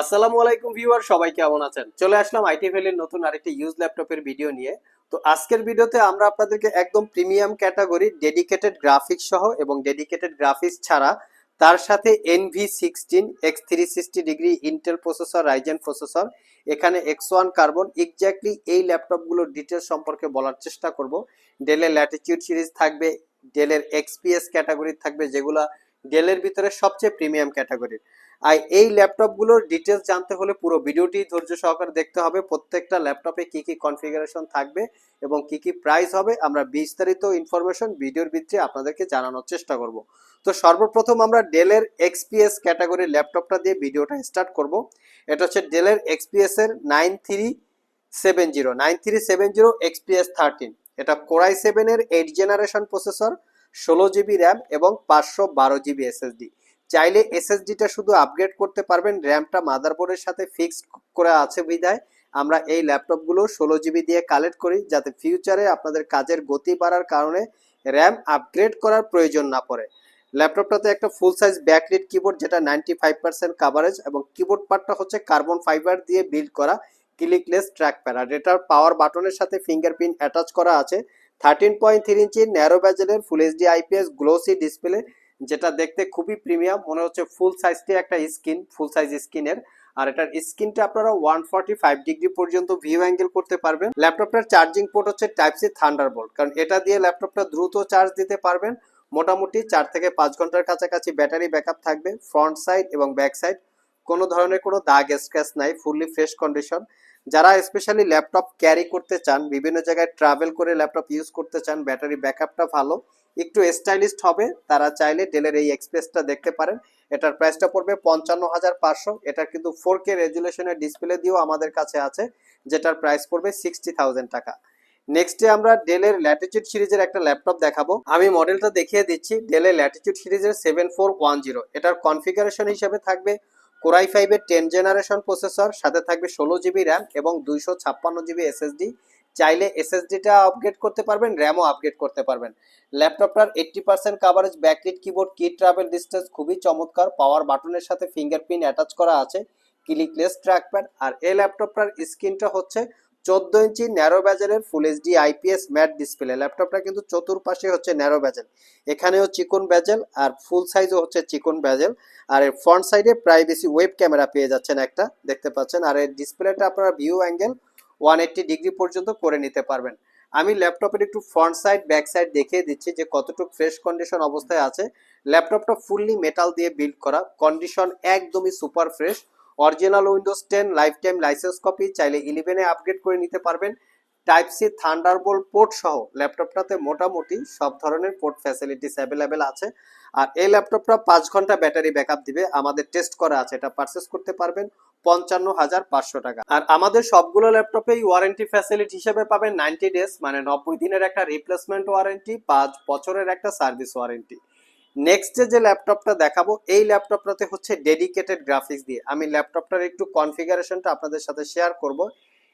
আসসালামু আলাইকুম ভিউয়ার, সবাই কেমন আছেন? চলে আসলাম আইটি ভ্যালির নতুন আরেকটি ইউজ ল্যাপটপের ভিডিও নিয়ে। তো আজকের ভিডিওতে আমরা আপনাদেরকে একদম প্রিমিয়াম ক্যাটাগরি ডেডিকেটেড গ্রাফিক্স সহ এবং ডেডিকেটেড গ্রাফিক্স ছাড়া তার সাথে NV sixteen X three sixty degree Intel processor Ryzen processor এখানে এক্স ওয়ান কার্বন এক্স্যাক্টলি এই ল্যাপটপগুলোর ডিটেলস সম্পর্কে বলার চেষ্টা করব। ডেলের ল্যাটিটিউড সিরিজ থাকবে ডেলের এক্সপিএস ক্যাটাগরি থাকবে, যেগুলা ডেলের ভিতরে সবচেয়ে প্রিমিয়াম ক্যাটাগরির আর এই ল্যাপটপগুলোর ডিটেলস জানতে হলে পুরো ভিডিওটি ধৈর্য সহকারে দেখতে হবে। প্রত্যেকটা ল্যাপটপে কি কি কনফিগারেশন থাকবে এবং কি কি প্রাইস হবে, আমরা বিস্তারিত ইনফরমেশন ভিডিওর ভিতরে আপনাদেরকে জানানোর চেষ্টা করব। তো সর্বপ্রথম আমরা ডেলের এক্সপিএস ক্যাটাগরির ল্যাপটপটা দিয়ে ভিডিওটা স্টার্ট করব। এটা হচ্ছে ডেলের এক্সপিএস এর nine three seven zero nine three seven zero XPS thirteen এটা কোরাই সেভেনের এইট জেনারেশন প্রসেসর ষোলো জিবি র্যাম এবং পাঁচশো বারো জিবি এসএসডি চাইলে এসএসডিটা শুধু আপগ্রেড করতে পারবেন র্যামটা মাদারবোর্ডের সাথে ফিক্স করা আছে বিধায়। আমরা এই ল্যাপটপগুলো ষোলো জিবি দিয়ে কালেক্ট করি, যাতে ফিউচারে আপনাদের কাজের গতি বাড়ার কারণে র্যাম আপগ্রেড করার প্রয়োজন না পড়ে। ল্যাপটপটাতে একটা ফুল সাইজ ব্যাকলিট কিবোর্ড যেটা নাইনটি ফাইভ পার্সেন্ট কাভারেজ এবং কিবোর্ড পার্টটা হচ্ছে কার্বন ফাইবার দিয়ে বিল্ড করা ক্লিকলেস ট্র্যাক প্যাড আর এটার পাওয়ার বাটনের সাথে ফিঙ্গারপ্রিন্ট অ্যাটাচ করা আছে। Thirteen point three inch narrow ব্যাজেলের full HD IPS glossy display যেটা দেখতে খুবই প্রিমিয়াম, মনে হচ্ছে ফুল সাইজটি একটা স্ক্রিন ফুল সাইজ স্ক্রিনের আর এটার স্ক্রিনটা আপনারা ওয়ান ফর্টি ফাইভ ডিগ্রি পর্যন্ত ভিউ অ্যাঙ্গেল করতে পারবেন। ল্যাপটপটার চার্জিং পোর্ট হচ্ছে টাইপ সি থান্ডারবোল্ট কারণ এটা দিয়ে ল্যাপটপটা দ্রুত চার্জ দিতে পারবেন। মোটামুটি চার থেকে পাঁচ ঘণ্টার কাছাকাছি ব্যাটারি ব্যাকআপ থাকবে ফ্রন্ট সাইড এবং ব্যাক সাইড কোনো ধরনের কোনো দাগ স্ক্র্যাচ নাই ফুললি ফ্রেশ কন্ডিশন যারা স্পেশালি ল্যাপটপ ক্যারি করতে চান, বিভিন্ন জায়গায় ট্রাভেল করে ল্যাপটপ ইউজ করতে চান ব্যাটারি ব্যাকআপটা ভালো। একটু স্টাইলিস্ট হবে, তারা চাইলে ডেলের এই এক্সপ্রেসটা দেখতে পারেন। এটার প্রাইসটা পড়বে পঞ্চান্ন হাজার পাঁচশো। এটা কিন্তু ফোর কে রেজুলেশনের ডিসপ্লে দিয়েও আমাদের কাছে আছে, যেটার প্রাইস পড়বে সিক্সটি থাউজেন্ড টাকা। নেক্সটে আমরা ডেলের ল্যাটিটিউড সিরিজের একটা ল্যাপটপ দেখাবো। আমি মডেলটা দেখিয়ে দিচ্ছি ডেলের ল্যাটিটিউড সিরিজের সেভেন ফোর ওয়ান জিরো এটার কনফিগারেশন হিসেবে থাকবে কোরাই ফাইভের টেন জেনারেশন প্রসেসর সাথে থাকবে ষোলো জিবি র্যাম এবং দুইশো ছাপ্পান্ন জিবি এসএসডি চাইলে এসএসডিটা আপগ্রেড করতে পারবেন র্যামও আপগ্রেড করতে পারবেন। ল্যাপটপটার eighty percent coverage backlit keyboard key travel distance খুবই চমৎকার পাওয়ার বাটনের সাথে ফিঙ্গারপ্রিন্ট অ্যাটাচ করা আছে ক্লিকলেস ট্র্যাকপ্যাড আর এই ল্যাপটপটার স্ক্রিনটা হচ্ছে চোদ্দ ইঞ্চি narrow ব্যাজেলের full HD IPS matte display ল্যাপটপটা কিন্তু চতুর্পাশে হচ্ছে ন্যারো ব্যাজেল এখানেও চিকন ব্যাজেল আর ফুল সাইজও হচ্ছে চিকন ব্যাজেল আর এর ফ্রন্ট সাইডে প্রাইভেসি ওয়েব ক্যামেরা পেয়ে যাচ্ছেন একটা, দেখতে পাচ্ছেন। আর এর ডিসপ্লেটা আপনারা view angle one eighty degree পর্যন্ত করে নিতে পারবেন। আমি ল্যাপটপের একটু ফ্রন্ট সাইড ব্যাক সাইড দেখিয়ে দিচ্ছি যে কতটুকু ফ্রেশ কন্ডিশন অবস্থায় আছে। ল্যাপটপটা ফুললি মেটাল দিয়ে বিল্ড করা। কন্ডিশন একদমই super fresh original Windows ten lifetime licence copy চাইলে ইলেভেনে আপগ্রেড করে নিতে পারবেন। টাইপ সি থান্ডারবোল্ট পোর্ট সহ ল্যাপটপটাতে মোটামুটি সব ধরনের পোর্ট ফ্যাসিলিটিস অ্যাভেলেবেল আছে। আর এই ল্যাপটপটা পাঁচ ঘণ্টা ব্যাটারি ব্যাকআপ দিবে। আমাদের টেস্ট করা আছে। এটা পারচেস করতে পারবেন। পঞ্চান্ন হাজার পাঁচশো টাকা। আর আমাদের সবগুলো ল্যাপটপেই ওয়ারেন্টি ফ্যাসিলিটি হিসেবে পাবেন নাইনটি ডেজ মানে নব্বই দিনের একটা রিপ্লেসমেন্ট ওয়ারেন্টি পাঁচ বছরের একটা সার্ভিস ওয়ারেন্টি নেক্সট যে ল্যাপটপটা দেখাবো, এই ল্যাপটপটাতে হচ্ছে ডেডিকেটেড গ্রাফিক্স দিয়ে। আমি ল্যাপটপটার একটু কনফিগারেশনটা আপনাদের সাথে শেয়ার করব।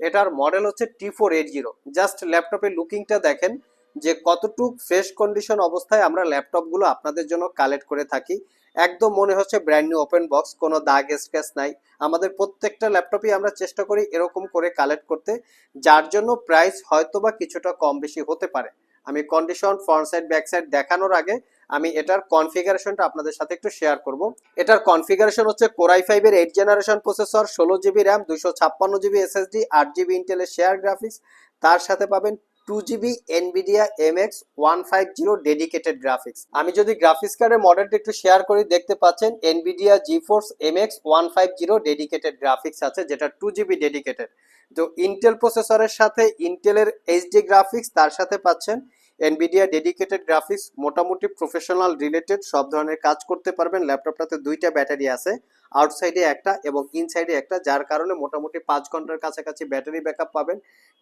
এটার মডেল হচ্ছে T four eight zero just ল্যাপটপের লুকিংটা দেখেন যে কতটুক ফ্রেশ কন্ডিশন অবস্থায় আমরা ল্যাপটপগুলো আপনাদের জন্য কালেক্ট করে থাকি। একদম মনে হচ্ছে ব্র্যান্ড নিউ ওপেন বক্স কোনো দাগ স্ক্র্যাচ নাই। আমাদের প্রত্যেকটা ল্যাপটপই আমরা চেষ্টা করি এরকম করে কালেক্ট করতে, যার জন্য প্রাইস হয়তো বা কিছুটা কম বেশি হতে পারে। আমি condition front side back side দেখানোর আগে আমি এটার কনফিগারেশনটা আপনাদের সাথে একটু শেয়ার করব। এটার কনফিগারেশন হচ্ছে কোরাই ফাইভের এইট জেনারেশন প্রসেসর ষোলো জিবি র্যাম দুশো ছাপ্পান্ন জিবি এসএসডি আট জিবি ইন্টেলের শেয়ার গ্রাফিক্স তার সাথে পাবেন two GB Nvidia M X one five zero dedicated graphics আমি যদি গ্রাফিক্স কার্ডের মডেলটা একটু শেয়ার করি, দেখতে পাচ্ছেন Nvidia GeForce M X one five zero dedicated graphics আছে, যেটা টু জিবি ডেডিকেটেড তো ইন্টেল প্রসেসরের সাথে ইন্টেলের এইচডি গ্রাফিক্স তার সাথে পাচ্ছেন এনভিডিয়া ডেডিকেটেড গ্রাফিক্স মোটামুটি প্রফেশনাল রিলেটেড সব ধরনের কাজ করতে পারবেন। ল্যাপটপটাতে দুইটা ব্যাটারি আছে আউটসাইডে একটা এবং ইনসাইডে একটা, যার কারণে মোটামুটি পাঁচ ঘণ্টার কাছাকাছি ব্যাটারি ব্যাকআপ পাবেন।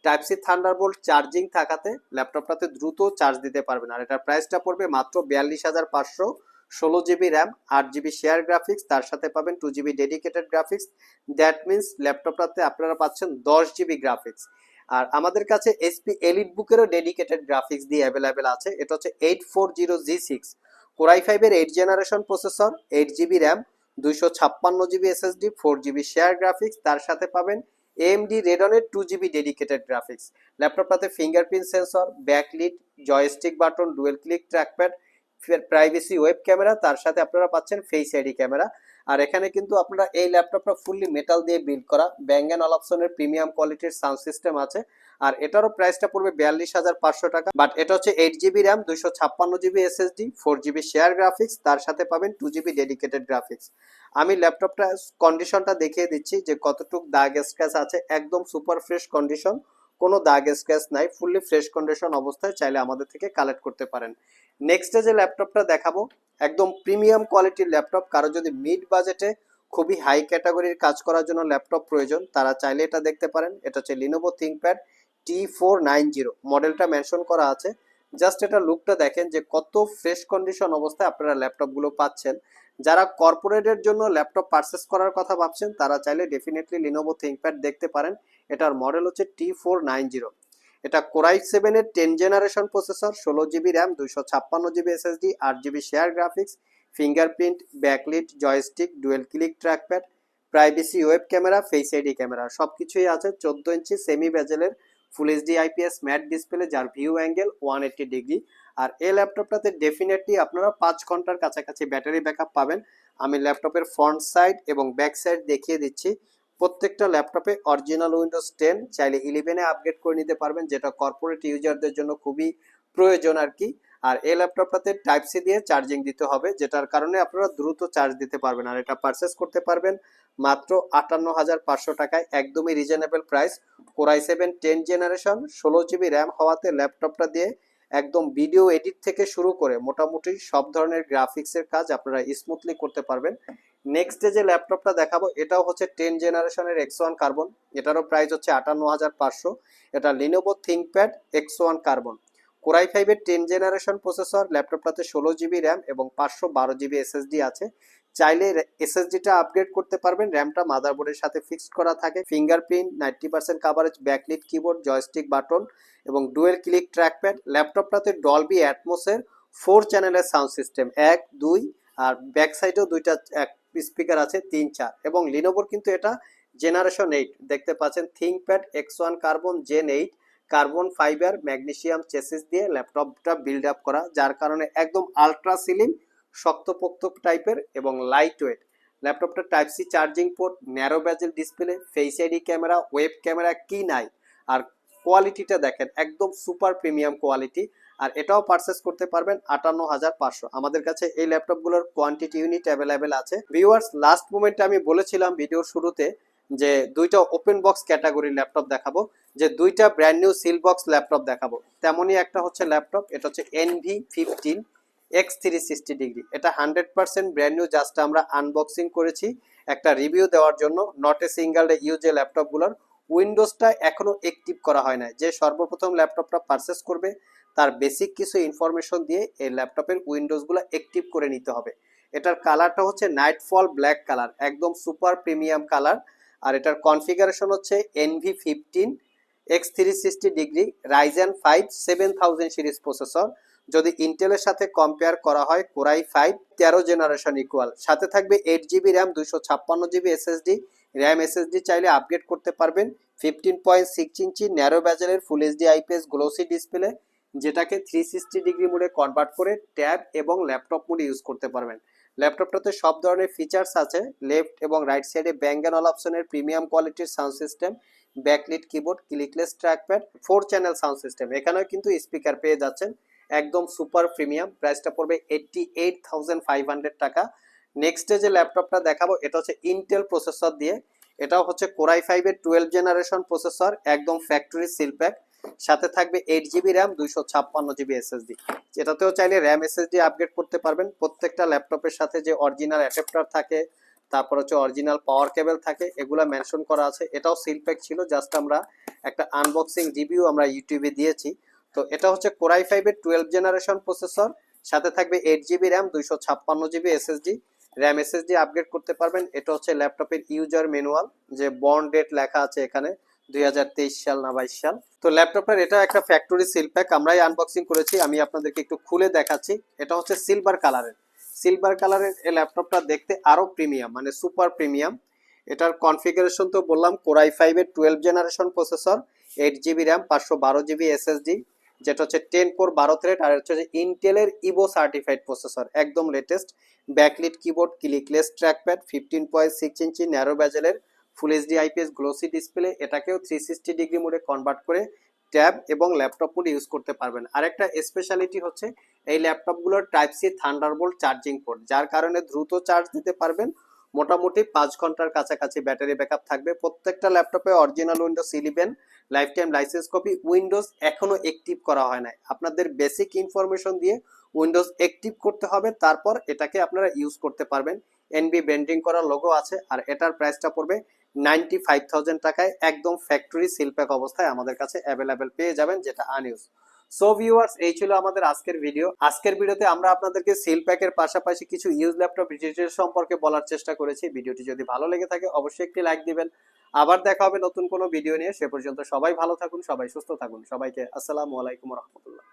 টাইপ সি থান্ডারবোল্ট চার্জিং থাকাতে ল্যাপটপটাতে দ্রুত চার্জ দিতে পারবেন। আর এটার প্রাইসটা পড়বে মাত্র বিয়াল্লিশ হাজার পাঁচশো, ষোলো জিবি র্যাম আট জিবি শেয়ার গ্রাফিক্স তার সাথে পাবেন two GB dedicated graphics that means ল্যাপটপটাতে আপনারা পাচ্ছেন দশ জিবি গ্রাফিক্স আর আমাদের কাছে এসপি এলিট বুকেরও ডেডিকেটেড গ্রাফিক্স দিয়ে অ্যাভেলেবেল আছে। এটা হচ্ছে eight four zero G six Core i ফাইভের eight generation processor eight GB RAM দুইশো ছাপ্পান্ন GB SSD four GB share graphics তার সাথে পাবেন এএমডি রেডনের two GB dedicated graphics ল্যাপটপটাতে fingerprint sensor backlit joystick button dual click trackpad privacy web camera তার সাথে আপনারা পাচ্ছেন ফেস আইডি ক্যামেরা আর এখানে কিন্তু আপনারা এই ল্যাপটপটা ফুললি মেটাল দিয়ে বিল্ড করা ব্যাং অ্যান্ড প্রিমিয়াম কোয়ালিটির সাউন্ড সিস্টেম আছে। আর এটারও প্রাইসটা পড়বে বিয়াল্লিশ হাজার পাঁচশো টাকা। বাট এটা হচ্ছে এইট জিবি র্যাম দুইশো ছাপ্পান্ন GB SSD four GB share graphics তার সাথে পাবেন টু জিবি ডেডিকেটেড গ্রাফিক্স আমি ল্যাপটপটা কন্ডিশনটা দেখিয়ে দিচ্ছি যে কতটুক দাগ স্ক্র্যাচ আছে, একদম সুপার ফ্রেশ কন্ডিশন কোনো দাগ স্ক্র্যাচ নাই ফুললি ফ্রেশ কন্ডিশন অবস্থায় চাইলে আমাদের থেকে কালেক্ট করতে পারেন। নেক্সটে যে ল্যাপটপটা দেখাবো, একদম প্রিমিয়াম কোয়ালিটির ল্যাপটপ, কারও যদি মিড বাজেটে খুবই হাই ক্যাটাগরির কাজ করার জন্য ল্যাপটপ প্রয়োজন, তারা চাইলে এটা দেখতে পারেন। এটা হচ্ছে Lenovo ThinkPad T four nine zero মডেলটা মেনশন করা আছে। জাস্ট এটা লুকটা দেখেন যে কত ফ্রেশ কন্ডিশন অবস্থায় আপনারা ল্যাপটপগুলো পাচ্ছেন। যারা কর্পোরেটের জন্য ল্যাপটপ পারচেস করার কথা ভাবছেন, তারা চাইলে ডেফিনেটলি লিনোভো থিঙ্কপ্যাড দেখতে পারেন। এটার মডেল হচ্ছে টি ফোর নাইন জিরো এটা কোরাই সেভেনের টেন জেনারেশন প্রসেসর ষোলো জিবি র্যাম দুইশো ছাপ্পান্ন জিবি এসএসডি আট GB share graphics fingerprint backlit joystick dual click trackpad privacy web camera face ID camera সব কিছুই আছে। চোদ্দ inch semi বেজেলের full HD IPS matte display যার view angle one eighty degree আর এই ল্যাপটপটাতে ডেফিনেটলি আপনারা পাঁচ ঘণ্টার কাছাকাছি ব্যাটারি ব্যাকআপ পাবেন। আমি ল্যাপটপের ফ্রন্ট সাইড এবং ব্যাক সাইড দেখিয়ে দিচ্ছি। প্রত্যেকটা ল্যাপটপে অরিজিনাল উইন্ডোজ টেন চাইলে ইলেভেনে আপগ্রেড করে নিতে পারবেন, যেটা কর্পোরেট ইউজারদের জন্য খুবই প্রয়োজন আর কি। আর এই ল্যাপটপটাতে টাইপ সি দিয়ে চার্জিং দিতে হবে, যেটার কারণে আপনারা দ্রুত চার্জ দিতে পারবেন। আর এটা পারচেস করতে পারবেন মাত্র আটান্ন হাজার পাঁচশো টাকায়, একদমই reasonable price Core i seven ten generation ষোলো জিবি র্যাম হওয়াতে ল্যাপটপটা দিয়ে একদম ভিডিও এডিট থেকে শুরু করে মোটামুটি সব ধরনের গ্রাফিক্সের কাজ আপনারা স্মুথলি করতে পারবেন। নেক্সট যে ল্যাপটপটা দেখাবো, এটাও হচ্ছে টেন জেনারেশনের এক্স ওয়ান কার্বন এটারও প্রাইস হচ্ছে আটান্ন হাজার পাঁচশো। এটা Lenovo ThinkPad X one carbon Core i ফাইভের টেন জেনারেশন প্রসেসর ল্যাপটপটাতে ষোলো জিবি র্যাম এবং পাঁচশো বারো জিবি এসএসডি আছে। চাইলে এসএসডিটা আপগ্রেড করতে পারবেন, র্যামটা মাদারবোর্ডের সাথে ফিক্সড করা থাকে। Fingerprint, ninety percent coverage backlit keyboard joystick button এবং ডুয়েল ক্লিক ট্র্যাকপ্যাড ল্যাপটপটাতে ডলবি অ্যাটমোসের ফোর চ্যানেলের সাউন্ড সিস্টেম এক, দুই আর ব্যাক সাইডেও দুইটা, এক স্পিকার আছে, তিন, চার এবং লিনোভোর কিন্তু এটা জেনারেশন এইট দেখতে পাচ্ছেন ThinkPad X one carbon gen eight carbon fibre, magnesium chassis দিয়ে ল্যাপটপটা বিল্ড আপ করা, যার কারণে একদম আলট্রা সিলিম শক্তপোক্ত টাইপের এবং লাইট ওয়েট ল্যাপটপটা type C charging port narrow bezel display face ID camera web camera কি নাই? আর কোয়ালিটিটা দেখেন, একদম সুপার প্রিমিয়াম কোয়ালিটি আর এটাও পারচেস করতে পারবেন আটান্ন হাজার পাঁচশো। আমাদের কাছে এই ল্যাপটপগুলোর কোয়ান্টিটি ইউনিট অ্যাভেলেবেল আছে। ভিউয়ার্স লাস্ট মোমেন্টে আমি বলেছিলাম ভিডিওর শুরুতে যে দুইটা ওপেন বক্স ক্যাটাগরি ল্যাপটপ দেখাবো, যে দুইটা brand new seal box laptop দেখাবো। তেমনই একটা হচ্ছে ল্যাপটপ এটা হচ্ছে Envy fifteen X three sixty degree এটা hundred percent brand new just আমরা আনবক্সিং করেছি। একটা রিভিউ দেওয়ার জন্য নট এ সিঙ্গেল ইউজ ল্যাপটপগুলোর উইন্ডোজটা এখনও অ্যাক্টিভ করা হয় না যে সর্বপ্রথম ল্যাপটপটা পারচেস করবে, তার বেসিক কিছু ইনফরমেশন দিয়ে এই ল্যাপটপের উইন্ডোজগুলো অ্যাক্টিভ করে নিতে হবে। এটার কালারটা হচ্ছে নাইটফল ব্ল্যাক কালার একদম সুপার প্রিমিয়াম কালার আর এটার কনফিগারেশন হচ্ছে Envy fifteen X three sixty degree Ryzen five seven thousand series processor যদি ইন্টেলের সাথে কম্পেয়ার করা হয় কোরাই ফাইভ তেরো জেনারেশন ইকুয়াল সাথে থাকবে এইট জিবি র্যাম দুইশো ছাপ্পান্ন জিবি এসএসডি র্যাম এসএসডি চাইলে আপগ্রেড করতে পারবেন। Fifteen point six inch narrow ব্যাজেলের full HD IPS glossy display যেটাকে থ্রি সিক্সটি ডিগ্রি মোডে কনভার্ট করে ট্যাব এবং ল্যাপটপ মোডে ইউজ করতে পারবেন। ল্যাপটপটাতে সব ধরনের ফিচার্স আছে লেফট এবং রাইট সাইডে ব্যাঙ্গ অল অপশনের প্রিমিয়াম কোয়ালিটির sound system backlit keyboard clickless trackpad four channel sound system এখানেও কিন্তু স্পিকার পেয়ে যাচ্ছেন, একদম সুপার প্রিমিয়াম প্রাইসটা পড়বে eighty eight thousand five hundred টাকা নেক্সটে যে ল্যাপটপটা দেখাবো, এটা হচ্ছে ইন্টেল প্রসেসর দিয়ে। এটাও হচ্ছে কোরাই ফাইভের টুয়েলভ জেনারেশন প্রসেসর একদম ফ্যাক্টরি সিলপ্যাক সাথে থাকবে এইট জিবি র্যাম দুইশো ছাপ্পান্ন জিবি এসএসডি যেটাতেও চাইলে র্যাম এসএসডি আপগ্রেড করতে পারবেন। প্রত্যেকটা ল্যাপটপের সাথে যে অরিজিনাল অ্যাডাপ্টার থাকে, তারপর হচ্ছে অরিজিনাল পাওয়ার কেবল থাকে, এগুলা মেনশন করা আছে। এটাও সিলপ্যাক ছিল জাস্ট আমরা একটা আনবক্সিং রিভিউ আমরা ইউটিউবে দিয়েছি। তো এটা হচ্ছে কোরাই ফাইভের টুয়েলভ জেনারেশন প্রসেসর সাথে থাকবে এইট জিবি র্যাম দুইশো ছাপ্পান্ন GB SSD RAM SSD upgrade করতে পারবেন। এটা হচ্ছে ল্যাপটপের ইউজার ম্যানুয়াল যে বন্ড ডেট লেখা আছে এখানে। দু হাজার তেইশ সাল না বাইশ সাল। তো ল্যাপটপের এটা একটা ফ্যাক্টরি সিল প্যাক আমরাই আনবক্সিং করেছি, আমি আপনাদেরকে একটু খুলে দেখাচ্ছি। এটা হচ্ছে সিলভার কালারের সিলভার কালারের এই ল্যাপটপটা দেখতে আরও প্রিমিয়াম মানে সুপার প্রিমিয়াম এটার কনফিগারেশন তো বললাম কোরাই ফাইভের twelve generation processor eight GB RAM পাঁচশো বারো জিবি এসএসডি যেটা হচ্ছে টেন কোর বারো থ্রেড আর হচ্ছে ইন্টেলের ইভো সার্টিফাইড প্রসেসর একদম latest backlit keyboard clickless trackpad fifteen point six inch narrow ব্যাজেলের full HD IPS glossy display এটাকেও থ্রি সিক্সটি ডিগ্রি মোডে কনভার্ট করে ট্যাব এবং ল্যাপটপ মোড ইউজ করতে পারবেন। আরেকটা স্পেশালিটি হচ্ছে এই ল্যাপটপগুলোর type C Thunderbolt charging port যার কারণে দ্রুত চার্জ দিতে পারবেন। মোটামুটি পাঁচ ঘণ্টার কাছাকাছি ব্যাটারি ব্যাকআপ থাকবে। প্রত্যেকটা ল্যাপটপে original Windows eleven lifetime licence copy Windows এখনও অ্যাক্টিভ করা হয় নাই। আপনাদের বেসিক ইনফরমেশন দিয়ে উইন্ডোজ অ্যাক্টিভ করতে হবে, তারপর এটাকে আপনারা ইউজ করতে পারবেন। এনবি ব্র্যান্ডিং করা লোগো আছে, আর এটার প্রাইসটা পড়বে নাইনটি ফাইভ থাউজেন্ড টাকায় একদম ফ্যাক্টরি অবস্থায় আমাদের কাছে অ্যাভেলেবেল পেয়ে যাবেন, যেটা আনইউজ সো ভিউয়ার্স এই ছিল আমাদের আজকের ভিডিও আজকের ভিডিওতে আমরা আপনাদেরকে পাশাপাশি কিছু ইউজ ল্যাপটপ সম্পর্কে বলার চেষ্টা করেছি। ভিডিওটি যদি ভালো লেগে থাকে, অবশ্যই একটি লাইক দিবেন। আবার দেখা হবে নতুন কোনো ভিডিও নিয়ে। সে পর্যন্ত সবাই ভালো থাকুন, সবাই সুস্থ থাকুন। সবাইকে আসসালামু আলাইকুম রহমতুল্লাহ।